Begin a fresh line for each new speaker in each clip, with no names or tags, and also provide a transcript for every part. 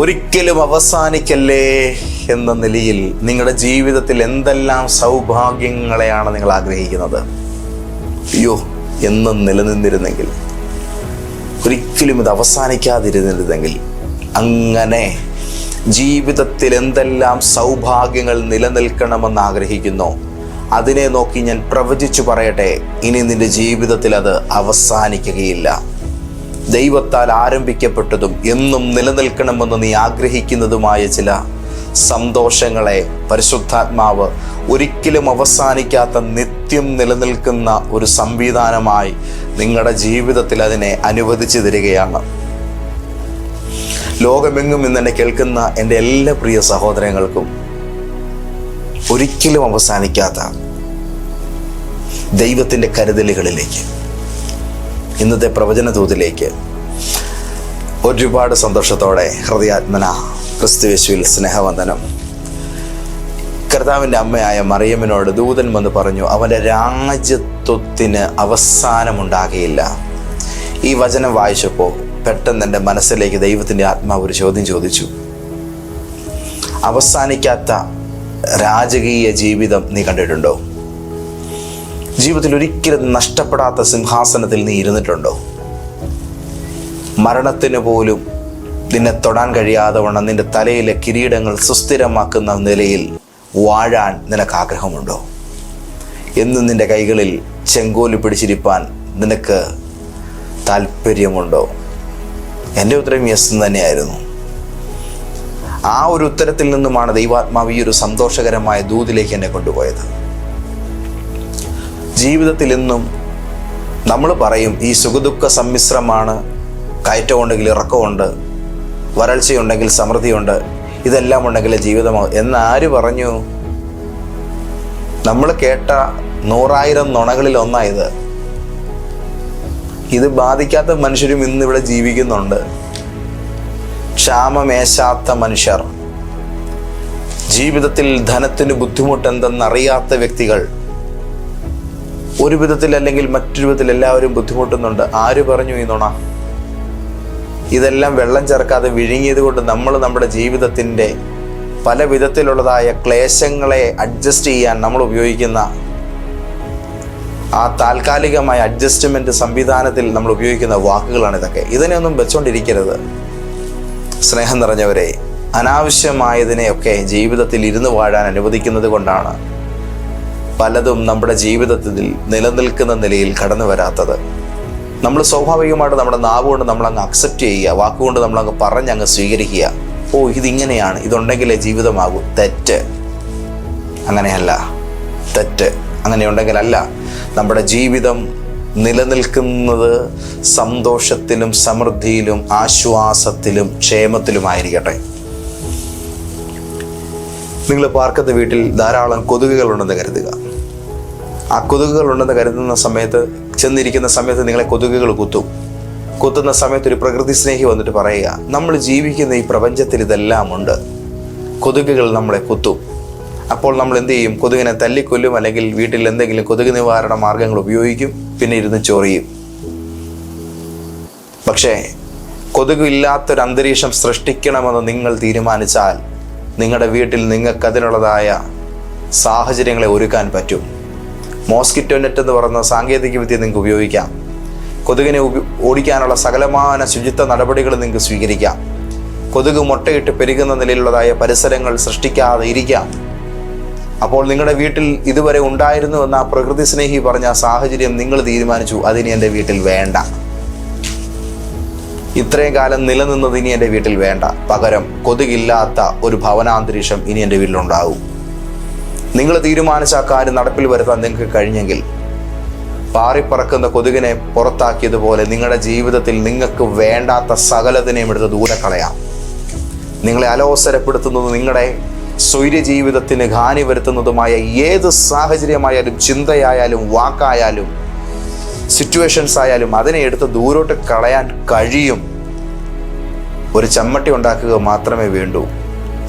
ഒരിക്കലും അവസാനിക്കല്ലേ എന്ന നിലയിൽ നിങ്ങളുടെ ജീവിതത്തിൽ എന്തെല്ലാം സൗഭാഗ്യങ്ങളെയാണ് നിങ്ങൾ ആഗ്രഹിക്കുന്നത്? അയ്യോ എന്നും നിലനിന്നിരുന്നെങ്കിൽ ഒരിക്കലും ഇത് അവസാനിക്കാതിരുന്നിരുന്നെങ്കിൽ അങ്ങനെ ജീവിതത്തിൽ എന്തെല്ലാം സൗഭാഗ്യങ്ങൾ നിലനിൽക്കണമെന്ന് ആഗ്രഹിക്കുന്നു അതിനെ നോക്കി ഞാൻ പ്രവചിച്ചു പറയട്ടെ. ഇനി നിന്റെ ജീവിതത്തിൽ അത് അവസാനിക്കുകയില്ല. ദൈവത്താൽ ആരംഭിക്കപ്പെട്ടതും എന്നും നിലനിൽക്കണമെന്ന് നീ ആഗ്രഹിക്കുന്നതുമായ ചില സന്തോഷങ്ങളെ പരിശുദ്ധാത്മാവ് ഒരിക്കലും അവസാനിക്കാത്ത നിത്യം നിലനിൽക്കുന്ന ഒരു സംവിധാനമായി നിങ്ങളുടെ ജീവിതത്തിൽ അതിനെ അനുവദിച്ചു തരികയാണ്. ലോകമെങ്ങും ഇന്ന് എന്നെ കേൾക്കുന്ന എന്റെ എല്ലാ പ്രിയ സഹോദരങ്ങൾക്കും ഒരിക്കലും അവസാനിക്കാത്ത ദൈവത്തിന്റെ കരുതലുകളിലേക്ക് ഇന്നത്തെ പ്രവചന ദൂതിലേക്ക് ഒരുപാട് സന്തോഷത്തോടെ ഹൃദയാത്മന ക്രിസ്തുവേശുവിൽ സ്നേഹവന്ദനം. കർത്താവിന്റെ അമ്മയായ മറിയമ്മനോട് ദൂതൻ വന്ന് പറഞ്ഞു അവന്റെ രാജ്യത്വത്തിന് അവസാനമുണ്ടാകുകയില്ല ഈ വചനം വായിച്ചപ്പോൾ പെട്ടെന്ന് എന്റെ മനസ്സിലേക്ക് ദൈവത്തിന്റെ ആത്മാവ് ഒരു ചോദ്യം ചോദിച്ചു. അവസാനിക്കാത്ത രാജകീയ ജീവിതം നീ കണ്ടിട്ടുണ്ടോ? ജീവിതത്തിൽ ഒരിക്കലും നഷ്ടപ്പെടാത്ത സിംഹാസനത്തിൽ നീ ഇരുന്നിട്ടുണ്ടോ? മരണത്തിന് പോലും നിന്നെ തൊടാൻ കഴിയാതെ വണ്ണം നിന്റെ തലയിലെ കിരീടങ്ങൾ സുസ്ഥിരമാക്കുന്ന നിലയിൽ വാഴാൻ നിനക്ക് ആഗ്രഹമുണ്ടോ എന്നും നിന്റെ കൈകളിൽ ചെങ്കോൽ പിടിച്ചിരിപ്പാൻ നിനക്ക് താല്പര്യമുണ്ടോ എന്റെ ഉത്തരം യെസ് തന്നെയായിരുന്നു. ആ ഒരു ഉത്തരത്തിൽ നിന്നുമാണ് ദൈവാത്മാവ് ഈ ഒരു സന്തോഷകരമായ ദൂതിലേക്ക് എന്നെ കൊണ്ടുപോയത്. ജീവിതത്തിൽ ഇന്നും നമ്മൾ പറയും ഈ സുഖദുഃഖ സമ്മിശ്രമാണ് കയറ്റമുണ്ടെങ്കിൽ ഇറക്കമുണ്ട് വരൾച്ചയുണ്ടെങ്കിൽ സമൃദ്ധിയുണ്ട് ഇതെല്ലാം ഉണ്ടെങ്കിൽ ജീവിതമാകും എന്ന് ആര് പറഞ്ഞു? നമ്മൾ കേട്ട നൂറായിരം നുണകളിൽ ഒന്നായത് ഇത് ബാധിക്കാത്ത മനുഷ്യരും ഇന്ന് ഇവിടെ ജീവിക്കുന്നുണ്ട്. ക്ഷാമമേശാത്ത മനുഷ്യർ. ജീവിതത്തിൽ ധനത്തിന് ബുദ്ധിമുട്ടെന്തെന്നറിയാത്ത വ്യക്തികൾ. ഒരു വിധത്തിൽ അല്ലെങ്കിൽ മറ്റൊരു വിധത്തിൽ എല്ലാവരും ബുദ്ധിമുട്ടുന്നുണ്ട്. ആര് പറഞ്ഞു ഈ നുണ? ഇതെല്ലാം വെള്ളം ചേർക്കാതെ വിഴുങ്ങിയത് കൊണ്ട് നമ്മൾ നമ്മുടെ ജീവിതത്തിന്റെ പല വിധത്തിലുള്ളതായ ക്ലേശങ്ങളെ അഡ്ജസ്റ്റ് ചെയ്യാൻ നമ്മൾ ഉപയോഗിക്കുന്ന ആ താൽക്കാലികമായ അഡ്ജസ്റ്റ്മെന്റ് സംവിധാനത്തിൽ നമ്മൾ ഉപയോഗിക്കുന്ന വാക്കുകളാണ് ഇതൊക്കെ. ഇതിനെയൊന്നും വെച്ചോണ്ടിരിക്കരുത്. സ്നേഹം നിറഞ്ഞവരെ അനാവശ്യമായതിനെയൊക്കെ ജീവിതത്തിൽ ഇരുന്ന് വാഴാൻ അനുവദിക്കുന്നത് കൊണ്ടാണ്. പലതും നമ്മുടെ ജീവിതത്തിൽ നിലനിൽക്കുന്ന നിലയിൽ കടന്നു വരാത്തത്. നമ്മൾ സ്വാഭാവികമായിട്ട് നമ്മുടെ നാവ് കൊണ്ട് നമ്മൾ അങ്ങ് അക്സെപ്റ്റ് ചെയ്യുക വാക്കുകൊണ്ട് നമ്മൾ അങ്ങ് പറഞ്ഞ് അങ്ങ് സ്വീകരിക്കുക. ഓ ഇതിങ്ങനെയാണ്. ഇതുണ്ടെങ്കിലേ ജീവിതമാകൂ. തെറ്റ്. അങ്ങനെയല്ല. തെറ്റ്. അങ്ങനെയുണ്ടെങ്കിലല്ല. നമ്മുടെ ജീവിതം നിലനിൽക്കുന്നത് സന്തോഷത്തിലും സമൃദ്ധിയിലും ആശ്വാസത്തിലും ക്ഷേമത്തിലുമായിരിക്കട്ടെ. നിങ്ങൾ പാർക്കത്തെ വീട്ടിൽ ധാരാളം കൊതുകുകളുണ്ടെന്ന് കരുതുക. ആ കൊതുകുകൾ ഉണ്ടെന്ന് കരുതുന്ന സമയത്ത് ചെന്നിരിക്കുന്ന സമയത്ത് നിങ്ങളെ കൊതുകുകൾ കുത്തും. കുത്തുന്ന സമയത്ത് ഒരു പ്രകൃതി സ്നേഹി വന്നിട്ട് പറയുക നമ്മൾ ജീവിക്കുന്ന ഈ പ്രപഞ്ചത്തിൽ ഇതെല്ലാം ഉണ്ട് കൊതുകുകൾ നമ്മളെ കുത്തും. അപ്പോൾ നമ്മൾ എന്ത് ചെയ്യും? കൊതുകിനെ തല്ലിക്കൊല്ലും അല്ലെങ്കിൽ വീട്ടിൽ എന്തെങ്കിലും കൊതുക് നിവാരണ മാർഗങ്ങൾ ഉപയോഗിക്കും പിന്നെ ഇരുന്ന് ചൊറിയും പക്ഷേ കൊതുകില്ലാത്തൊരു അന്തരീക്ഷം സൃഷ്ടിക്കണമെന്ന് നിങ്ങൾ തീരുമാനിച്ചാൽ നിങ്ങളുടെ വീട്ടിൽ നിങ്ങൾക്കതിനുള്ളതായ സാഹചര്യങ്ങളെ ഒരുക്കാൻ പറ്റും. മോസ്കിറ്റോ നെറ്റ് എന്ന് പറയുന്ന സാങ്കേതിക വിദ്യ നിങ്ങൾക്ക് ഉപയോഗിക്കാം. കൊതുകിനെ ഓടിക്കാനുള്ള സകലമാന ശുചിത്വ നടപടികൾ നിങ്ങൾക്ക് സ്വീകരിക്കാം. കൊതുക് മുട്ടയിട്ട് പെരുകുന്ന നിലയിലുള്ളതായ പരിസരങ്ങൾ സൃഷ്ടിക്കാതെ ഇരിക്കാം. അപ്പോൾ നിങ്ങളുടെ വീട്ടിൽ ഇതുവരെ ഉണ്ടായിരുന്നു എന്ന പ്രകൃതി സ്നേഹി പറഞ്ഞ സാഹചര്യം നിങ്ങൾ തീരുമാനിച്ചു. അതിനി എന്റെ വീട്ടിൽ വേണ്ട. ഇത്രയും കാലം നിലനിന്നത് ഇനി എന്റെ വീട്ടിൽ വേണ്ട. പകരം കൊതുകില്ലാത്ത ഒരു ഭവനാന്തരീക്ഷം ഇനി എന്റെ വീട്ടിലുണ്ടാവും നിങ്ങൾ തീരുമാനിച്ച ആ കാര്യം നടപ്പിൽ വരുത്താൻ നിങ്ങൾക്ക് കഴിഞ്ഞെങ്കിൽ പാറിപ്പറക്കുന്ന കൊതുകിനെ പുറത്താക്കിയതുപോലെ നിങ്ങളുടെ ജീവിതത്തിൽ നിങ്ങൾക്ക് വേണ്ടാത്ത സകലതിനെയും എടുത്ത് ദൂരെ കളയാം. നിങ്ങളെ അലോസരപ്പെടുത്തുന്നത് നിങ്ങളുടെ സ്വൈര്യ ജീവിതത്തിന് ഹാനി വരുത്തുന്നതുമായ ഏത് സാഹചര്യമായാലും ചിന്തയായാലും വാക്കായാലും സിറ്റുവേഷൻസ് ആയാലും അതിനെ എടുത്ത് ദൂരോട്ട് കളയാൻ കഴിയും. ഒരു ചമ്മട്ടി ഉണ്ടാക്കുക മാത്രമേ വേണ്ടൂ.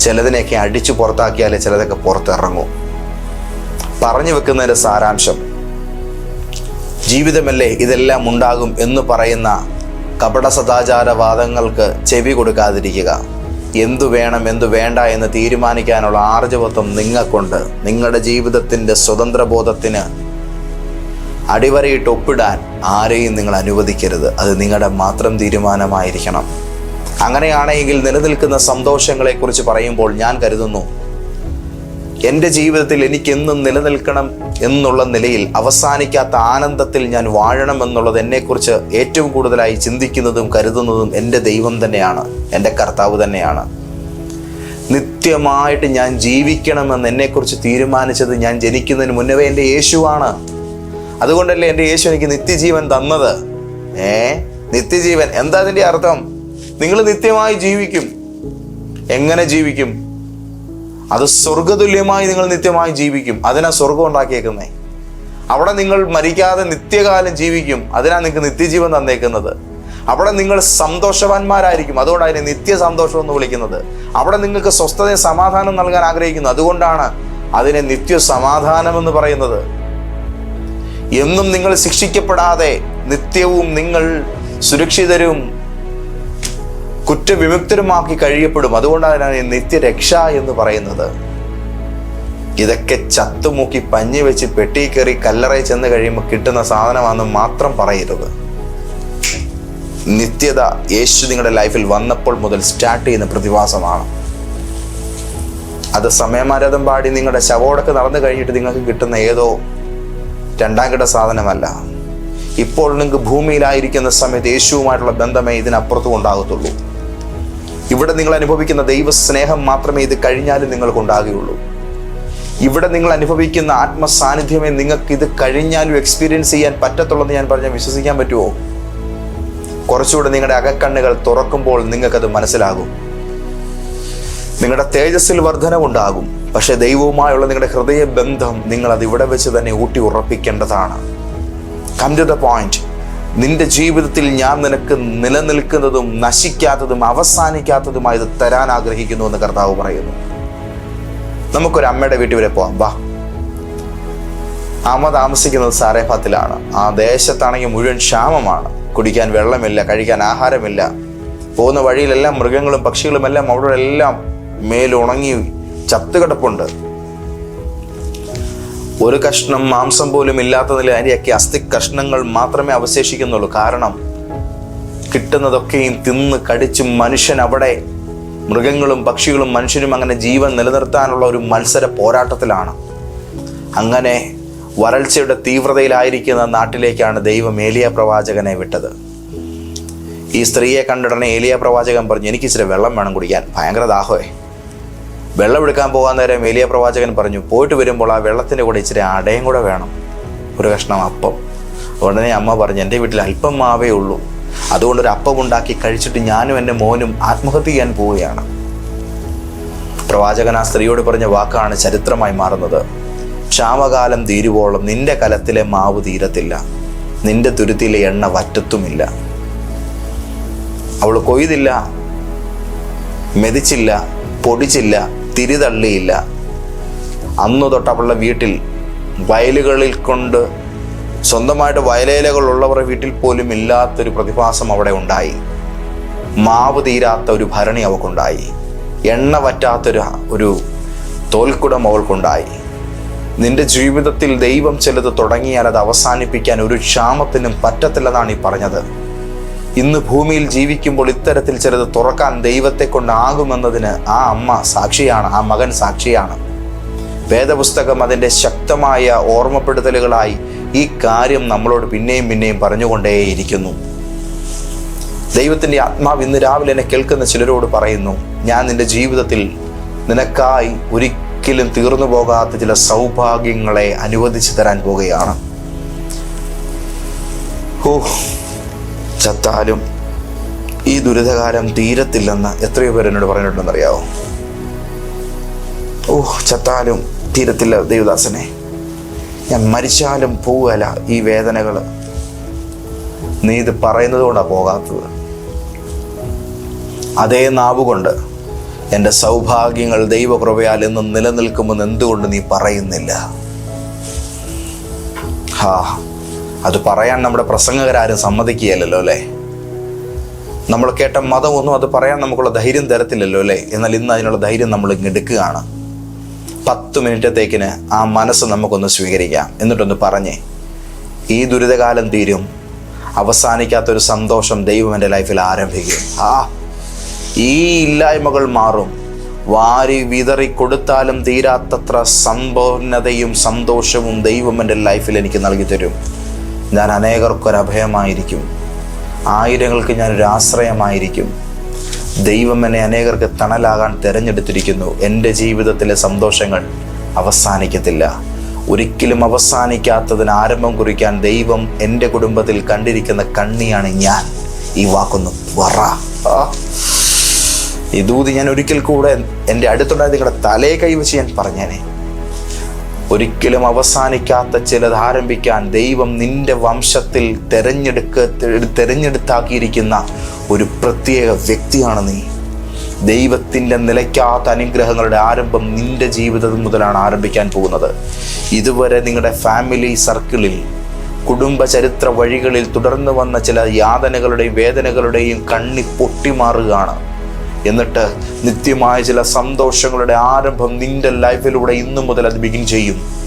ചിലതിനെയൊക്കെ അടിച്ചു പുറത്താക്കിയാലേ ചിലതൊക്കെ പുറത്തിറങ്ങൂ. പറഞ്ഞു വെക്കുന്നതിന്റെ സാരാംശം. ജീവിതമല്ലേ ഇതെല്ലാം ഉണ്ടാകും എന്ന് പറയുന്ന കപട സദാചാരവാദങ്ങൾക്ക് ചെവി കൊടുക്കാതിരിക്കുക. എന്തു വേണം എന്തു വേണ്ട എന്ന് തീരുമാനിക്കാനുള്ള ആർജവത്വം നിങ്ങൾക്കുണ്ട്. നിങ്ങളുടെ ജീവിതത്തിന്റെ സ്വതന്ത്രബോധത്തിന് അടിവരയിട്ട് ഒപ്പിടാൻ ആരെയും നിങ്ങൾ അനുവദിക്കരുത്. അത് നിങ്ങളുടെ മാത്രം തീരുമാനമായിരിക്കണം. അങ്ങനെയാണെങ്കിൽ നിലനിൽക്കുന്ന സന്തോഷങ്ങളെക്കുറിച്ച് പറയുമ്പോൾ ഞാൻ കരുതുന്നു എന്റെ ജീവിതത്തിൽ എനിക്കെന്നും നിലനിൽക്കണം എന്നുള്ള നിലയിൽ അവസാനിക്കാത്ത ആനന്ദത്തിൽ ഞാൻ വാഴണം എന്നുള്ളത് എന്നെക്കുറിച്ച് ഏറ്റവും കൂടുതലായി ചിന്തിക്കുന്നതും കരുതുന്നതും എന്റെ ദൈവം തന്നെയാണ് എന്റെ കർത്താവ് തന്നെയാണ്. നിത്യമായിട്ട് ഞാൻ ജീവിക്കണമെന്ന് എന്നെക്കുറിച്ച് തീരുമാനിച്ചത് ഞാൻ ജനിക്കുന്നതിന് മുന്നവേ എന്റെ യേശുവാണ്. അതുകൊണ്ടല്ലേ എന്റെ യേശു എനിക്ക് നിത്യജീവൻ തന്നത്? ഏ? നിത്യജീവൻ? എന്താ അതിന്റെ അർത്ഥം? നിങ്ങൾ നിത്യമായി ജീവിക്കും. എങ്ങനെ ജീവിക്കും? അത് സ്വർഗതുല്യമായി നിങ്ങൾ നിത്യമായി ജീവിക്കും. അതിനാ സ്വർഗം ഉണ്ടാക്കിയേക്കുന്നേ. അവിടെ നിങ്ങൾ മരിക്കാതെ നിത്യകാലം ജീവിക്കും. അതിനാ നിങ്ങൾക്ക് നിത്യജീവൻ തന്നേക്കുന്നത്. അവിടെ നിങ്ങൾ സന്തോഷവാന്മാരായിരിക്കും. അതുകൊണ്ടാണ് അതിനെ നിത്യ സന്തോഷം എന്ന് വിളിക്കുന്നത്. അവിടെ നിങ്ങൾക്ക് സ്വസ്ഥതയും സമാധാനം നൽകാൻ ആഗ്രഹിക്കുന്നു. അതുകൊണ്ടാണ് അതിനെ നിത്യ സമാധാനം എന്ന് പറയുന്നത്. എന്നും നിങ്ങൾ ശിക്ഷിക്കപ്പെടാതെ നിത്യവും നിങ്ങൾ സുരക്ഷിതരും കുറ്റവിമുക്തരുമാക്കി കഴിയപ്പെടും. അതുകൊണ്ടാണ് നിത്യരക്ഷ എന്ന് പറയുന്നത്. ഇതൊക്കെ ചത്തുമുക്കി പഞ്ഞി വെച്ച് പെട്ടി കയറി കല്ലറയിൽ ചെന്ന് കഴിയുമ്പോൾ കിട്ടുന്ന സാധനമാണെന്ന് മാത്രം പറയരുത്. നിത്യത യേശു നിങ്ങളുടെ ലൈഫിൽ വന്നപ്പോൾ മുതൽ സ്റ്റാർട്ട് ചെയ്യുന്ന പ്രതിഭാസമാണ്. അത് സമയമാരതം പാടി നിങ്ങളുടെ ശവോടൊക്കെ നടന്നു കഴിഞ്ഞിട്ട് നിങ്ങൾക്ക് കിട്ടുന്ന ഏതോ രണ്ടാം കിട സാധനമല്ല. ഇപ്പോൾ നിങ്ങൾക്ക് ഭൂമിയിലായിരിക്കുന്ന സമയത്ത് യേശുവുമായിട്ടുള്ള ബന്ധമേ ഇതിനപ്പുറത്തും ഉണ്ടാകത്തുള്ളൂ. ഇവിടെ നിങ്ങൾ അനുഭവിക്കുന്ന ദൈവ സ്നേഹം മാത്രമേ ഇത് കഴിഞ്ഞാലും നിങ്ങൾക്ക് ഉണ്ടാകുകയുള്ളൂ ഇവിടെ നിങ്ങൾ അനുഭവിക്കുന്ന ആത്മസാന്നിധ്യമേ നിങ്ങൾക്ക് ഇത് കഴിഞ്ഞാലും എക്സ്പീരിയൻസ് ചെയ്യാൻ പറ്റത്തുള്ളെന്ന് ഞാൻ പറഞ്ഞാൽ വിശ്വസിക്കാൻ പറ്റുമോ? കുറച്ചുകൂടെ നിങ്ങളുടെ അകക്കണ്ണുകൾ തുറക്കുമ്പോൾ നിങ്ങൾക്കത് മനസ്സിലാകും. നിങ്ങളുടെ തേജസ്സിൽ വർധനവുണ്ടാകും. പക്ഷെ ദൈവവുമായുള്ള നിങ്ങളുടെ ഹൃദയ ബന്ധം നിങ്ങൾ അത് ഇവിടെ വെച്ച് തന്നെ ഊട്ടി ഉറപ്പിക്കേണ്ടതാണ്. കം ടു ദ പോയിന്റ് നിന്റെ ജീവിതത്തിൽ ഞാൻ നിനക്ക് നിലനിൽക്കുന്നതും നശിക്കാത്തതും അവസാനിക്കാത്തതുമായത് തരാൻ ആഗ്രഹിക്കുന്നു എന്ന് കർത്താവ് പറയുന്നു. നമുക്കൊരു അമ്മയുടെ വീട്ടിൽ വരെ പോവാം. വാ. അമ്മ താമസിക്കുന്നത് സാരേഫത്തിലാണ്. ആ ദേശത്താണെങ്കിൽ മുഴുവൻ ക്ഷാമമാണ്. കുടിക്കാൻ വെള്ളമില്ല കഴിക്കാൻ ആഹാരമില്ല. പോകുന്ന വഴിയിലെല്ലാം മൃഗങ്ങളും പക്ഷികളും എല്ലാം അവിടെ എല്ലാം മേലുണങ്ങി ചത്തുകിടപ്പുണ്ട്. ഒരു കഷ്ണം മാംസം പോലും ഇല്ലാത്ത നില അതിന്റെയൊക്കെ അസ്ഥി കഷ്ണങ്ങൾ മാത്രമേ അവശേഷിക്കുന്നുള്ളൂ. കാരണം കിട്ടുന്നതൊക്കെയും തിന്ന് കടിച്ച് മനുഷ്യൻ അവിടെ മൃഗങ്ങളും പക്ഷികളും മനുഷ്യരും അങ്ങനെ ജീവൻ നിലനിർത്താനുള്ള ഒരു മത്സര പോരാട്ടത്തിലാണ്. അങ്ങനെ വരൾച്ചയുടെ തീവ്രതയിലായിരിക്കുന്ന നാട്ടിലേക്കാണ് ദൈവം ഏലിയ പ്രവാചകനെ വിട്ടത്. ഈ സ്ത്രീയെ കണ്ടിടനെ ഏലിയ പ്രവാചകൻ പറഞ്ഞു എനിക്ക് ഇച്ചിരി വെള്ളം വേണം കുടിക്കാൻ. ഭയങ്കര ദാഹമേ വെള്ളം എടുക്കാൻ പോകാൻ നേരം വലിയ പ്രവാചകൻ പറഞ്ഞു പോയിട്ട് വരുമ്പോൾ ആ വെള്ളത്തിന്റെ കൂടെ ഇച്ചിരി അടയും കൂടെ വേണം. ഒരു കഷ്ണം അപ്പം. ഉടനെ അമ്മ പറഞ്ഞു എന്റെ വീട്ടിൽ അല്പം മാവേ ഉള്ളൂ. അതുകൊണ്ട് ഒരു അപ്പം ഉണ്ടാക്കി കഴിച്ചിട്ട് ഞാനും എന്റെ മോനും ആത്മഹത്യ ചെയ്യാൻ പോവുകയാണ്. പ്രവാചകൻ ആ സ്ത്രീയോട് പറഞ്ഞ വാക്കാണ് ചരിത്രമായി മാറുന്നത്. ക്ഷാമകാലം തീരുവോളം നിന്റെ കലത്തിലെ മാവ് തീരത്തില്ല. നിന്റെ തുരുത്തിലെ എണ്ണ വറ്റത്തുമില്ല. അവൾ കൊയ്തില്ല മെതിച്ചില്ല പൊടിച്ചില്ല തിരിതള്ളിയില്ല. അന്നു തൊട്ട് അവളുടെ വീട്ടിൽ വയലുകളിൽ കൊണ്ട് സ്വന്തമായിട്ട് വയലേലകൾ ഉള്ളവരുടെ വീട്ടിൽ പോലും ഇല്ലാത്തൊരു പ്രതിഭാസം അവിടെ ഉണ്ടായി. മാവ് തീരാത്ത ഒരു ഭരണി അവൾക്കുണ്ടായി എണ്ണ വറ്റാത്തൊരു ഒരു തോൽക്കുടം അവൾക്കുണ്ടായി. നിന്റെ ജീവിതത്തിൽ ദൈവം ചിലത് തുടങ്ങിയാൽ അത് അവസാനിപ്പിക്കാൻ ഒരു ക്ഷാമത്തിനും പറ്റത്തില്ലെന്നാണ് ഈ പറഞ്ഞത്. ഇന്ന് ഭൂമിയിൽ ജീവിക്കുമ്പോൾ ഇത്തരത്തിൽ ചിലത് തുറക്കാൻ ദൈവത്തെ കൊണ്ടാകുമെന്നതിന് ആ അമ്മ സാക്ഷിയാണ് ആ മകൻ സാക്ഷിയാണ്. വേദപുസ്തകം അതിന്റെ ശക്തമായ ഓർമ്മപ്പെടുത്തലുകളായി ഈ കാര്യം നമ്മളോട് പിന്നെയും പിന്നെയും പറഞ്ഞുകൊണ്ടേയിരിക്കുന്നു. ദൈവത്തിന്റെ ആത്മാവ് ഇന്ന് രാവിലെ എന്നെ കേൾക്കുന്ന ചിലരോട് പറയുന്നു ഞാൻ നിന്റെ ജീവിതത്തിൽ നിനക്കായി ഒരിക്കലും തീർന്നു പോകാത്ത ചില സൗഭാഗ്യങ്ങളെ അനുവദിച്ചു തരാൻ പോവുകയാണ്. ഓ ചത്താലും ഈ ദുരിതകാലം തീരത്തില്ലെന്ന് എത്രയോ പേർ എന്നോട് പറഞ്ഞിട്ടുണ്ടെന്നറിയാവോ? ഓ ചത്താലും തീരത്തില്ല ദേവദാസനെ. ഞാൻ മരിച്ചാലും പോവുകയല്ല ഈ വേദനകൾ നീ ഇത് പറയുന്നത് കൊണ്ടാണ് പോകാത്തത്. അതേ നാവുകൊണ്ട് എന്റെ സൗഭാഗ്യങ്ങൾ ദൈവകൃപയാൽ എന്നും നിലനിൽക്കുമെന്ന് എന്തുകൊണ്ട് നീ പറയുന്നില്ല? ഹാ അത് പറയാൻ നമ്മുടെ പ്രസംഗകരാരും സമ്മതിക്കുകയല്ലോ അല്ലേ? നമ്മൾ കേട്ട മതമൊന്നും അത് പറയാൻ നമുക്കുള്ള ധൈര്യം തരത്തില്ലല്ലോ അല്ലേ? എന്നാൽ ഇന്ന് അതിനുള്ള ധൈര്യം നമ്മൾ എടുക്കുകയാണ്. പത്ത് മിനിറ്റത്തേക്കിന് ആ മനസ്സ് നമുക്കൊന്ന് സ്വീകരിക്കാം. എന്നിട്ടൊന്ന് പറഞ്ഞേ ഈ ദുരിതകാലം തീരും. അവസാനിക്കാത്തൊരു സന്തോഷം ദൈവം എന്റെ ലൈഫിൽ ആരംഭിക്കും. ആ ഈ ഇല്ലായ്മകൾ മാറും. വാരി വിതറി കൊടുത്താലും തീരാത്തത്ര സമ്പൂർണതയും സന്തോഷവും ദൈവം എന്റെ ലൈഫിൽ എനിക്ക് നൽകി തരും ഞാൻ അനേകർക്കൊരഭയമായിരിക്കും. ആയിരങ്ങൾക്ക് ഞാനൊരു ആശ്രയമായിരിക്കും. ദൈവം എന്നെ അനേകർക്ക് തണലാകാൻ തിരഞ്ഞെടുത്തിരിക്കുന്നു. എന്റെ ജീവിതത്തിലെ സന്തോഷങ്ങൾ അവസാനിക്കത്തില്ല. ഒരിക്കലും അവസാനിക്കാത്തതിന് ആരംഭം കുറിക്കാൻ ദൈവം എന്റെ കുടുംബത്തിൽ കണ്ടിരിക്കുന്ന കണ്ണിയാണ് ഞാൻ. ഈ വാക്കൊന്ന് ആ. ഈ ദൂതി ഞാൻ ഒരിക്കൽ കൂടെ എന്റെ അടുത്തുണ്ടായ നിങ്ങളുടെ തലയെ കൈവച്ച് ഞാൻ പറഞ്ഞേനെ. ഒരിക്കലും അവസാനിക്കാത്ത ചിലത് ആരംഭിക്കാൻ ദൈവം നിന്റെ വംശത്തിൽ തെരഞ്ഞെടുക്ക തെരഞ്ഞെടുത്താക്കിയിരിക്കുന്ന ഒരു പ്രത്യേക വ്യക്തിയാണ് നീ. ദൈവത്തിന്റെ നിലയ്ക്കാത്ത അനുഗ്രഹങ്ങളുടെ ആരംഭം നിന്റെ ജീവിതം മുതലാണ് ആരംഭിക്കാൻ പോകുന്നത്. ഇതുവരെ നിങ്ങളുടെ ഫാമിലി സർക്കിളിൽ കുടുംബ ചരിത്ര വഴികളിൽ തുടർന്ന് വന്ന ചില യാതനകളുടെയും വേദനകളുടെയും കണ്ണി പൊട്ടിമാറുകയാണ്. എന്നിട്ട് നിത്യമായ ചില സന്തോഷങ്ങളുടെ ആരംഭം നിന്റെ ലൈഫിലൂടെ ഇന്നു മുതൽ അത് ബിഗിൻ ചെയ്യും.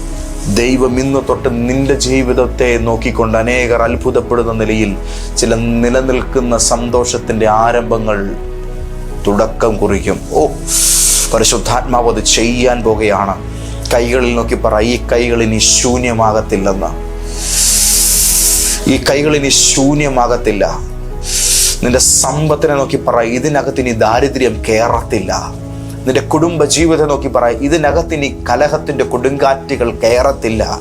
ദൈവം ഇന്ന് തൊട്ട് നിന്റെ ജീവിതത്തെ നോക്കിക്കൊണ്ട് അനേകർ അത്ഭുതപ്പെടുന്ന നിലയിൽ ചില നിലനിൽക്കുന്ന സന്തോഷത്തിന്റെ ആരംഭങ്ങൾ തുടക്കം കുറിക്കും. ഓ പരിശുദ്ധാത്മാവ് അത് ചെയ്യാൻ പോകുകയാണ്. കൈകളിൽ നോക്കി പറ ഈ കൈകൾ ഇനി ശൂന്യമാകത്തില്ലെന്ന്. ഈ കൈകൾ ഇനി ശൂന്യമാകത്തില്ല. നിന്റെ സമ്പത്തിനെ നോക്കി പറ ഇതിനകത്ത് ഇനി ദാരിദ്ര്യം കയറത്തില്ല നിന്റെ കുടുംബ ജീവിതം നോക്കി പറ ഇതിനകത്ത് ഇനി കലഹത്തിന്റെ കൊടുങ്കാറ്റുകൾ കയറത്തില്ല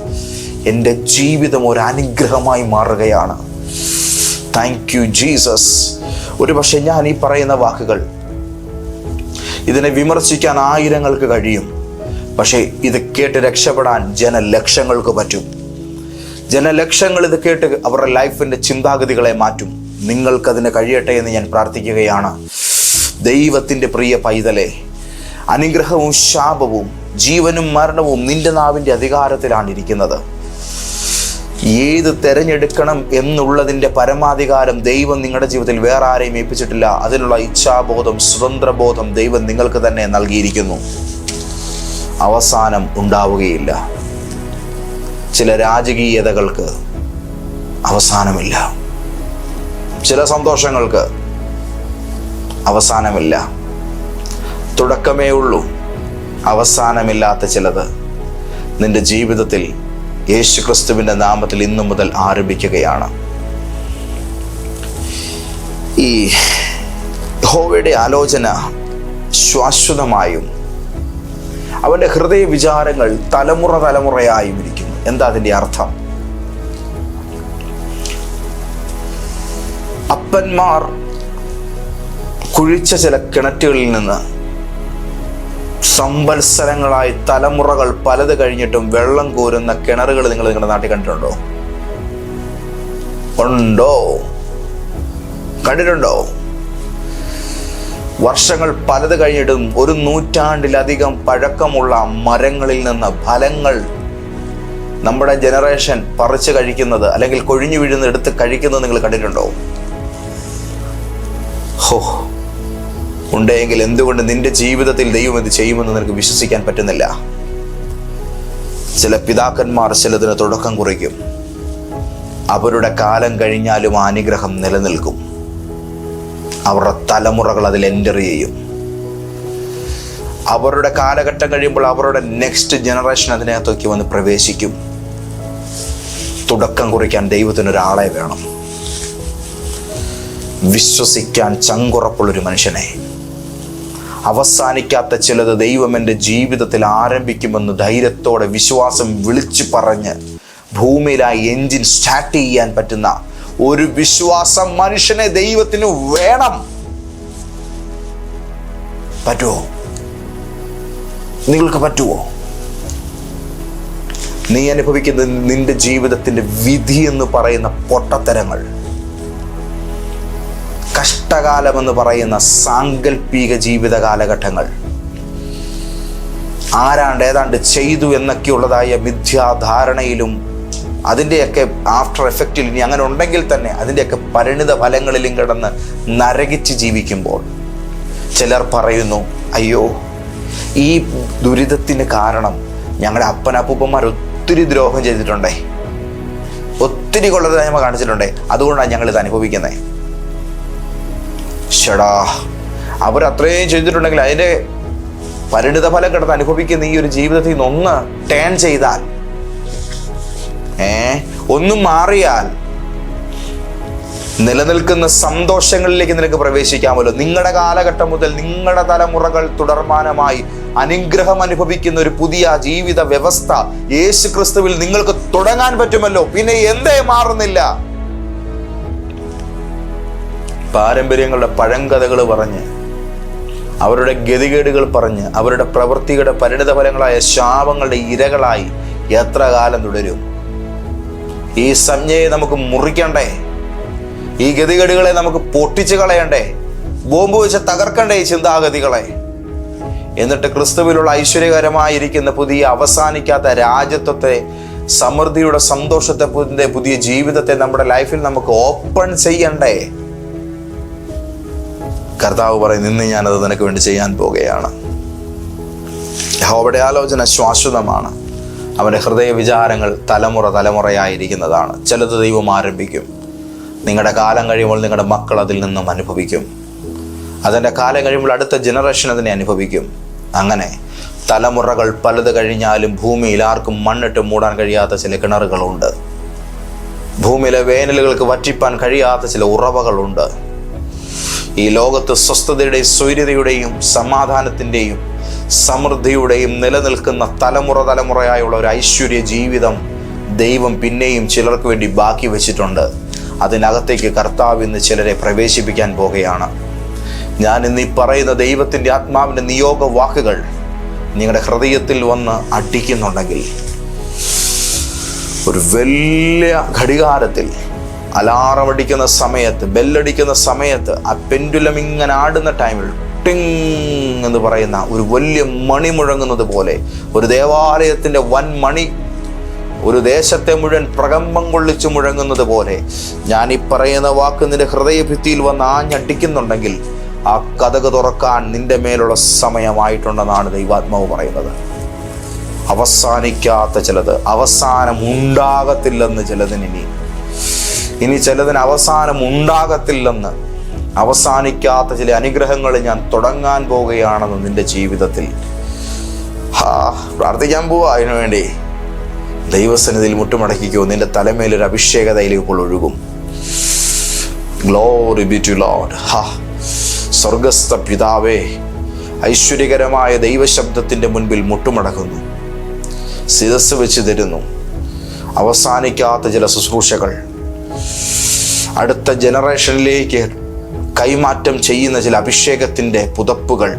എന്റെ ജീവിതം ഒരു അനുഗ്രഹമായി മാറുകയാണ്. താങ്ക് യു ജീസസ് ഒരു പക്ഷെ ഞാൻ ഈ പറയുന്ന വാക്കുകൾ ഇതിനെ വിമർശിക്കാൻ ആയിരങ്ങൾക്ക് കഴിയും. പക്ഷേ ഇത് കേട്ട് രക്ഷപ്പെടാൻ ജനലക്ഷങ്ങൾക്ക് പറ്റും. ജനലക്ഷങ്ങൾ ഇത് കേട്ട് അവരുടെ ലൈഫിന്റെ ചിന്താഗതികളെ മാറ്റും. നിങ്ങൾക്കതിന് കഴിയട്ടെ എന്ന് ഞാൻ പ്രാർത്ഥിക്കുകയാണ്. ദൈവത്തിന്റെ പ്രിയ പൈതലെ അനുഗ്രഹവും ശാപവും ജീവനും മരണവും നിന്റെ നാവിന്റെ അധികാരത്തിലാണ് ഇരിക്കുന്നത്. ഏത് തെരഞ്ഞെടുക്കണം എന്നുള്ളതിന്റെ പരമാധികാരം ദൈവം നിങ്ങളുടെ ജീവിതത്തിൽ വേറെ ആരെയും ഏൽപ്പിച്ചിട്ടില്ല. അതിനുള്ള ഇച്ഛാബോധം സ്വതന്ത്രബോധം ദൈവം നിങ്ങൾക്ക് തന്നെ നൽകിയിരിക്കുന്നു. അവസാനം ഉണ്ടാവുകയില്ല. ചില രാജകീയതകൾക്ക് അവസാനമില്ല. ചില സന്തോഷങ്ങൾക്ക് അവസാനമില്ല. തുടക്കമേ ഉള്ളൂ. അവസാനമില്ലാത്ത ചിലത് നിന്റെ ജീവിതത്തിൽ യേശു ക്രിസ്തുവിന്റെ നാമത്തിൽ ഇന്നു മുതൽ ആരംഭിക്കുകയാണ്. ഈ ഹോവയുടെ ആലോചന ശാശ്വതമായും അവന്റെ ഹൃദയ വിചാരങ്ങൾ തലമുറ തലമുറയായും ഇരിക്കുന്നു. എന്താ അതിന്റെ അർത്ഥം? അപ്പന്മാർ കുഴിച്ച ചില കിണറ്റുകളിൽ നിന്ന് സംവത്സരങ്ങളായി തലമുറകൾ പലത് കഴിഞ്ഞിട്ടും വെള്ളം കോരുന്ന കിണറുകൾ നിങ്ങൾ നിങ്ങളുടെ നാട്ടിൽ കണ്ടിട്ടുണ്ടോ? ഉണ്ടോ? കണ്ടിട്ടുണ്ടോ? വർഷങ്ങൾ പലത് കഴിഞ്ഞിട്ടും ഒരു നൂറ്റാണ്ടിലധികം പഴക്കമുള്ള മരങ്ങളിൽ നിന്ന് ഫലങ്ങൾ നമ്മുടെ ജനറേഷൻ പറിച്ചു കഴിക്കുന്നത് അല്ലെങ്കിൽ കൊഴിഞ്ഞു വീഴുന്ന എടുത്ത് കഴിക്കുന്നത് നിങ്ങൾ കണ്ടിട്ടുണ്ടോ? ഹോ ഉണ്ടെങ്കിൽ എന്തുകൊണ്ട് നിന്റെ ജീവിതത്തിൽ ദൈവം ഇത് ചെയ്യുമെന്ന് നിനക്ക് വിശ്വസിക്കാൻ പറ്റുന്നില്ല? ചില പിതാക്കന്മാർ ചിലതിന് തുടക്കം കുറിക്കും. അവരുടെ കാലം കഴിഞ്ഞാലും ആ അനുഗ്രഹം നിലനിൽക്കും. അവരുടെ തലമുറകൾ അതിൽ എന്റർ ചെയ്യും. അവരുടെ കാലഘട്ടം കഴിയുമ്പോൾ അവരുടെ നെക്സ്റ്റ് ജനറേഷൻ അതിനകത്തേക്ക് വന്ന് പ്രവേശിക്കും. തുടക്കം കുറിക്കാൻ ദൈവത്തിന് ഒരാളെ വേണം. വിശ്വസിക്കാൻ ചങ്കുറപ്പുള്ളൊരു മനുഷ്യനെ. അവസാനിക്കാത്ത ചിലത് ദൈവം എന്റെ ജീവിതത്തിൽ ആരംഭിക്കുമെന്ന് ധൈര്യത്തോടെ വിശ്വാസം വിളിച്ചു പറഞ്ഞ് ഭൂമിയിലായി എൻജിൻ സ്റ്റാർട്ട് ചെയ്യാൻ പറ്റുന്ന ഒരു വിശ്വാസം മനുഷ്യനെ ദൈവത്തിന് വേണം. പറ്റുമോ നിങ്ങൾക്ക് പറ്റുമോ നീ അനുഭവിക്കുന്ന നിന്റെ ജീവിതത്തിന്റെ വിധി എന്ന് പറയുന്ന പൊട്ടത്തരങ്ങൾ. കഷ്ടകാലമെന്ന് പറയുന്ന സാങ്കല്പിക ജീവിത കാലഘട്ടങ്ങൾ ആരാണ്ട് ഏതാണ്ട് ചെയ്തു എന്നൊക്കെയുള്ളതായ മിഥ്യാധാരണയിലും അതിന്റെയൊക്കെ ആഫ്റ്റർ എഫക്റ്റിൽ ഇനി അങ്ങനെ ഉണ്ടെങ്കിൽ തന്നെ അതിന്റെയൊക്കെ പരിണിത ഫലങ്ങളിലും കിടന്ന് നരകിച്ച് ജീവിക്കുമ്പോൾ ചിലർ പറയുന്നു അയ്യോ ഈ ദുരിതത്തിന് കാരണം ഞങ്ങളുടെ അപ്പനപ്പൂപ്പന്മാർ ഒത്തിരി ദ്രോഹം ചെയ്തിട്ടുണ്ടേ. ഒത്തിരി കൊള്ളതായ്മ കാണിച്ചിട്ടുണ്ടേ. അതുകൊണ്ടാണ് ഞങ്ങൾ ഇത് അനുഭവിക്കുന്നത് ഷടാ അവർ അത്രയും ചെയ്തിട്ടുണ്ടെങ്കിൽ അതിന്റെ പരിണിത ഫലം കിടന്ന് അനുഭവിക്കുന്ന ഈ ഒരു ജീവിതത്തിൽ നിന്ന് ഒന്ന് ടേൺ ചെയ്താൽ ഏ ഒന്നും മാറിയാൽ നിലനിൽക്കുന്ന സന്തോഷങ്ങളിലേക്ക് നിനക്ക് പ്രവേശിക്കാമല്ലോ. നിങ്ങളുടെ കാലഘട്ടം മുതൽ നിങ്ങളുടെ തലമുറകൾ തുടർമാനമായി അനുഗ്രഹം അനുഭവിക്കുന്ന ഒരു പുതിയ ജീവിത വ്യവസ്ഥ യേശു ക്രിസ്തുവിൽ നിങ്ങൾക്ക് തുടങ്ങാൻ പറ്റുമല്ലോ. പിന്നെ എന്തേ മാറുന്നില്ല. പാരമ്പര്യങ്ങളുടെ പഴങ്കഥകൾ പറഞ്ഞ് അവരുടെ ഗതികേടുകൾ പറഞ്ഞ് അവരുടെ പ്രവൃത്തിയുടെ പരിണിത ഫലങ്ങളായ ശാപങ്ങളുടെ ഇരകളായി എത്ര കാലം തുടരും? ഈ സംജ്ഞയെ നമുക്ക് മുറിക്കണ്ടേ? ഈ ഗതികേടുകളെ നമുക്ക് പൊട്ടിച്ചു കളയണ്ടേ? ബോംബ് വെച്ച് തകർക്കണ്ടേ ഈ ചിന്താഗതികളെ? എന്നിട്ട് ക്രിസ്തുവിലുള്ള ഐശ്വര്യകരമായിരിക്കുന്ന പുതിയ അവസാനിക്കാത്ത രാജ്യത്വത്തെ സമൃദ്ധിയുടെ സന്തോഷത്തെ പുതിയ ജീവിതത്തെ നമ്മുടെ ലൈഫിൽ നമുക്ക് ഓപ്പൺ ചെയ്യണ്ടേ? കർത്താവ് പറയും ഇന്ന് ഞാനത് നിനക്ക് വേണ്ടി ചെയ്യാൻ പോകുകയാണ്. യഹോബയുടെ ആലോചന ശാശ്വതമാണ്. അവന്റെ ഹൃദയ വിചാരങ്ങൾ തലമുറ തലമുറയായിരിക്കുന്നതാണ്. ചിലത് ദൈവം ആരംഭിക്കും. നിങ്ങളുടെ കാലം കഴിയുമ്പോൾ നിങ്ങളുടെ മക്കൾ അതിൽ നിന്നും അനുഭവിക്കും. അതിന്റെ കാലം കഴിയുമ്പോൾ അടുത്ത ജനറേഷൻ അതിനെ അനുഭവിക്കും. അങ്ങനെ തലമുറകൾ പലത് കഴിഞ്ഞാലും ഭൂമിയിൽ ആർക്കും മണ്ണിട്ട് മൂടാൻ കഴിയാത്ത ചില കിണറുകളുണ്ട്. ഭൂമിയിലെ വേനലുകൾക്ക് വറ്റിപ്പാൻ കഴിയാത്ത ചില ഉറവകളുണ്ട്. ഈ ലോകത്ത് സ്വസ്ഥതയുടെയും സ്വൈര്യതയുടെയും സമാധാനത്തിന്റെയും സമൃദ്ധിയുടെയും നിലനിൽക്കുന്ന തലമുറ തലമുറയായുള്ള ഒരു ഐശ്വര്യ ജീവിതം ദൈവം പിന്നെയും ചിലർക്ക് വേണ്ടി ബാക്കി വെച്ചിട്ടുണ്ട്. അതിനകത്തേക്ക് കർത്താവ് ഇന്ന് ചിലരെ പ്രവേശിപ്പിക്കാൻ പോകുകയാണ് ഞാൻ ഇന്ന് ഈ പറയുന്ന ദൈവത്തിന്റെ ആത്മാവിന്റെ നിയോഗ വാക്കുകൾ നിങ്ങളുടെ ഹൃദയത്തിൽ വന്ന് അടിക്കുന്നുണ്ടെങ്കിൽ ഒരു വലിയ ഘടികാരത്തിൽ അലാറം അടിക്കുന്ന സമയത്ത് ബെല്ലടിക്കുന്ന സമയത്ത് ആ പെൻഡുലം ഇങ്ങനെ ആടുന്ന ടൈമിൽ ടിങ് എന്ന് പറയുന്ന ഒരു വലിയ മണി മുഴങ്ങുന്നത് പോലെ ഒരു ദേവാലയത്തിന്റെ വൻ മണി ഒരു ദേശത്തെ മുഴുവൻ പ്രകമ്പം കൊള്ളിച്ചു മുഴങ്ങുന്നത് പോലെ ഞാൻ ഈ പറയുന്ന വാക്ക് നിന്റെ ഹൃദയഭിത്തിയിൽ വന്ന് ആഞ്ഞടിക്കുന്നുണ്ടെങ്കിൽ ആ കഥക് തുറക്കാൻ നിന്റെ മേലുള്ള സമയമായിട്ടുണ്ടെന്നാണ് ദൈവാത്മാവ് പറയുന്നത്. അവസാനിക്കാത്ത ചിലത് അവസാനം ഉണ്ടാകത്തില്ലെന്ന് ചിലതിന് ഇനി ചിലതിന് അവസാനം ഉണ്ടാകത്തില്ലെന്ന് അവസാനിക്കാത്ത ചില അനുഗ്രഹങ്ങൾ ഞാൻ തുടങ്ങാൻ പോവുകയാണെന്ന് നിന്റെ ജീവിതത്തിൽ. ഹാ പ്രാർത്ഥിക്കാൻ പോവാ അതിനുവേണ്ടി. ദൈവസന്നിധിയിൽ മുട്ടുമടക്കിക്കോ. നിന്റെ തലമേൽ ഒരു അഭിഷേക ഒഴുകും. ഗ്ലോറി ബി ടു ലോഡ് ഹാ സ്വർഗസ്ഥ പിതാവേ ഐശ്വര്യകരമായ ദൈവശബ്ദത്തിന്റെ മുൻപിൽ മുട്ടുമടക്കുന്നു. ശിരസ് വെച്ച് തരുന്നു. അവസാനിക്കാത്ത ചില ശുശ്രൂഷകൾ. അടുത്ത ജനറേഷനിലേക്ക് കൈമാറ്റം ചെയ്യുന്ന ചില അഭിഷേകത്തിന്റെ പുതപ്പുകൾ.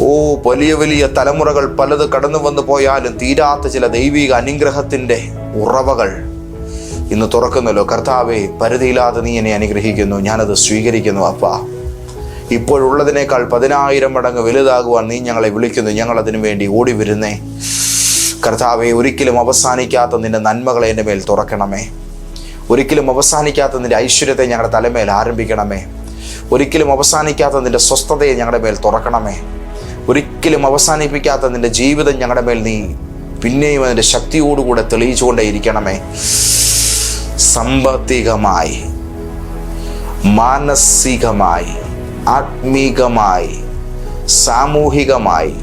ഓ വലിയ വലിയ തലമുറകൾ പലത് കടന്നു വന്നു പോയാലും തീരാത്ത ചില ദൈവിക അനുഗ്രഹത്തിന്റെ ഉറവകൾ. ഇന്ന് തുറക്കുന്നല്ലോ. കർത്താവെ പരിധിയില്ലാതെ നീ എന്നെ അനുഗ്രഹിക്കുന്നു. ഞാനത് സ്വീകരിക്കുന്നു അപ്പ. ഇപ്പോഴുള്ളതിനേക്കാൾ പതിനായിരം മടങ്ങ് വലുതാകുവാൻ നീ ഞങ്ങളെ വിളിക്കുന്നു. ഞങ്ങൾ അതിനു വേണ്ടി ഓടി വരുന്നേ കർത്താവെ ഒരിക്കലും അവസാനിക്കാത്ത നിന്റെ നന്മകളെ എന്റെ മേൽ തുറക്കണമേ. ഒരിക്കലും അവസാനിക്കാത്ത നിന്റെ ഐശ്വര്യത്തെ ഞങ്ങളുടെ തലമേൽ ആരംഭിക്കണമേ. ഒരിക്കലും അവസാനിക്കാത്ത നിന്റെ സ്വസ്ഥതയെ ഞങ്ങളുടെ മേൽ തുറക്കണമേ. ഒരിക്കലും അവസാനിപ്പിക്കാത്ത നിന്റെ ജീവിതം ഞങ്ങളുടെ മേൽ നീ പിന്നെയും അതിന്റെ ശക്തിയോടുകൂടെ തെളിയിച്ചുകൊണ്ടേ ഇരിക്കണമേ. സാമ്പത്തികമായി മാനസികമായി ആത്മീകമായി സാമൂഹികമായി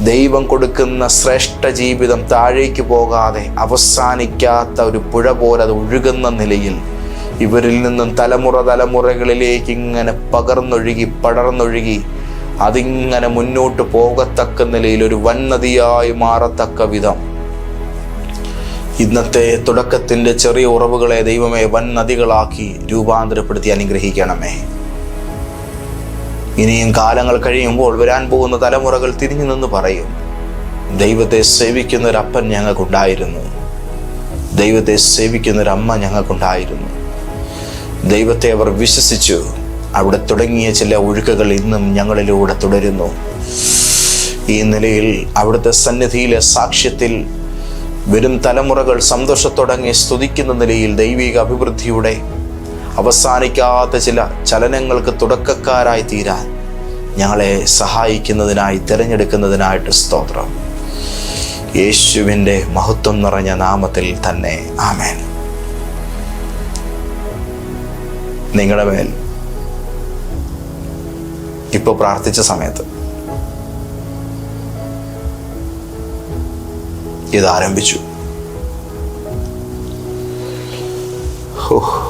ദൈവം കൊടുക്കുന്ന ശ്രേഷ്ഠ ജീവിതം താഴേക്ക് പോകാതെ അവസാനിക്കാത്ത ഒരു പുഴ പോലെ അത് ഒഴുകുന്ന നിലയിൽ ഇവരിൽ നിന്നും തലമുറ തലമുറകളിലേക്ക് ഇങ്ങനെ പകർന്നൊഴുകി പടർന്നൊഴുകി അതിങ്ങനെ മുന്നോട്ട് പോകത്തക്ക നിലയിൽ ഒരു വൻ നദിയായി മാറത്തക്ക വിധം. ഇന്നത്തെ തുടക്കത്തിന്റെ ചെറിയ ഉറവുകളെ ദൈവമേ വൻ നദികളാക്കി രൂപാന്തരപ്പെടുത്തി അനുഗ്രഹിക്കണമേ. ഇനിയും കാലങ്ങൾ കഴിയുമ്പോൾ വരാൻ പോകുന്ന തലമുറകൾ തിരിഞ്ഞു നിന്ന് പറയും ദൈവത്തെ സേവിക്കുന്ന ഒരു അപ്പൻ ഞങ്ങൾക്കുണ്ടായിരുന്നു. ദൈവത്തെ സേവിക്കുന്ന ഒരു അമ്മ ഞങ്ങൾക്കുണ്ടായിരുന്നു. ദൈവത്തെ അവർ വിശ്വസിച്ചു. അവിടെ തുടങ്ങിയ ചില ഒഴുക്കുകൾ ഇന്നും ഞങ്ങളിലൂടെ തുടരുന്നു. ഈ നിലയിൽ അവിടുത്തെ സന്നിധിയിലെ സാക്ഷ്യത്തിൽ വരും തലമുറകൾ സന്തോഷത്തോടങ്ങി സ്തുതിക്കുന്ന നിലയിൽ ദൈവിക അഭിവൃദ്ധിയുടെ അവസാനിക്കാത്ത ചില ചലനങ്ങൾക്ക് തുടക്കക്കാരായി തീരാൻ ഞങ്ങളെ സഹായിക്കുന്നതിനായി തിരഞ്ഞെടുക്കുന്നതിനായിട്ട് സ്തോത്രം. യേശുവിന്റെ മഹത്വം നിറഞ്ഞ നാമത്തിൽ തന്നെ ആമേൻ. നിങ്ങളുടെ മേൽ ഇപ്പോൾ പ്രാർത്ഥിച്ച സമയത്ത് ഇത് ആരംഭിച്ചു. ഹോ.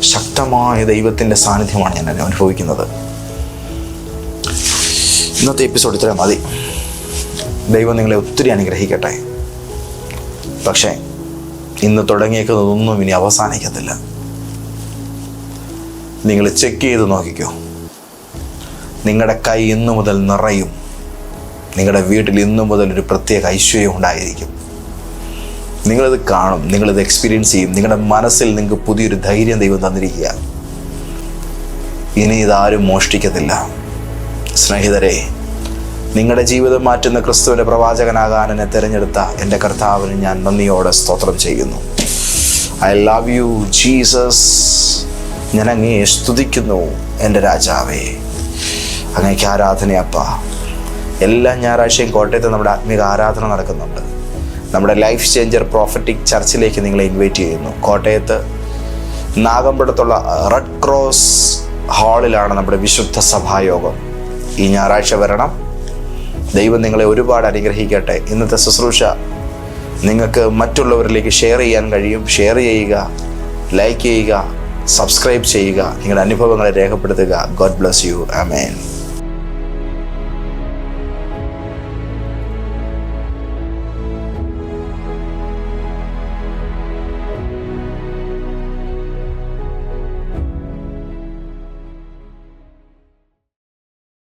ശക്തമായ ദൈവത്തിന്റെ സാന്നിധ്യമാണ് ഞാൻ അനുഭവിക്കുന്നത്. ഇന്നത്തെ എപ്പിസോഡ് ഇത്ര മതി. ദൈവം നിങ്ങളെ ഒത്തിരി അനുഗ്രഹിക്കട്ടെ. പക്ഷേ ഇന്ന് തുടങ്ങിയേക്കുന്നതൊന്നും ഇനി അവസാനിക്കത്തില്ല. നിങ്ങൾ ചെക്ക് ചെയ്ത് നോക്കിക്കോ. നിങ്ങളുടെ കൈ ഇന്നു മുതൽ നിറയും. നിങ്ങളുടെ വീട്ടിൽ ഇന്നു മുതൽ ഒരു പ്രത്യേക ഐശ്വര്യം ഉണ്ടായിരിക്കും. നിങ്ങളിത് കാണും നിങ്ങളത് എക്സ്പീരിയൻസ് ചെയ്യും. നിങ്ങളുടെ മനസ്സിൽ നിങ്ങൾക്ക് പുതിയൊരു ധൈര്യം ദൈവം തന്നിരിക്കുക ഇനി ഇതാരും മോഷ്ടിക്കത്തില്ല. സ്നേഹിതരെ നിങ്ങളുടെ ജീവിതം മാറ്റുന്ന ക്രിസ്തുവിന്റെ പ്രവാചകനാകാൻ എന്നെ തിരഞ്ഞെടുത്ത എന്റെ കർത്താവിന് ഞാൻ നന്ദിയോടെ സ്തോത്രം ചെയ്യുന്നു. ഐ ലവ് യു ജീസസ് ഞാൻ അങ്ങേ സ്തുതിക്കുന്നു എന്റെ രാജാവേ. അങ്ങേക്ക് ആരാധനയപ്പ. എല്ലാ ഞായറാഴ്ചയും കോട്ടയത്ത് നമ്മുടെ ആത്മീക ആരാധന നടക്കുന്നുണ്ട്. നമ്മുടെ ലൈഫ് ചേഞ്ചർ പ്രോഫറ്റിക് ചർച്ചിലേക്ക് നിങ്ങളെ ഇൻവൈറ്റ് ചെയ്യുന്നു. കോട്ടയത്ത് നാഗമ്പടത്തുള്ള റെഡ് ക്രോസ് ഹാളിലാണ് നമ്മുടെ വിശുദ്ധ സഭായോഗം. ഈ ഞായറാഴ്ച വരണം. ദൈവം നിങ്ങളെ ഒരുപാട് അനുഗ്രഹിക്കട്ടെ. ഇന്നത്തെ ശുശ്രൂഷ നിങ്ങൾക്ക് മറ്റുള്ളവരിലേക്ക് ഷെയർ ചെയ്യാൻ കഴിയും. ഷെയർ ചെയ്യുക ലൈക്ക് ചെയ്യുക സബ്സ്ക്രൈബ് ചെയ്യുക. നിങ്ങളുടെ അനുഭവങ്ങളെ രേഖപ്പെടുത്തുക. God bless you amen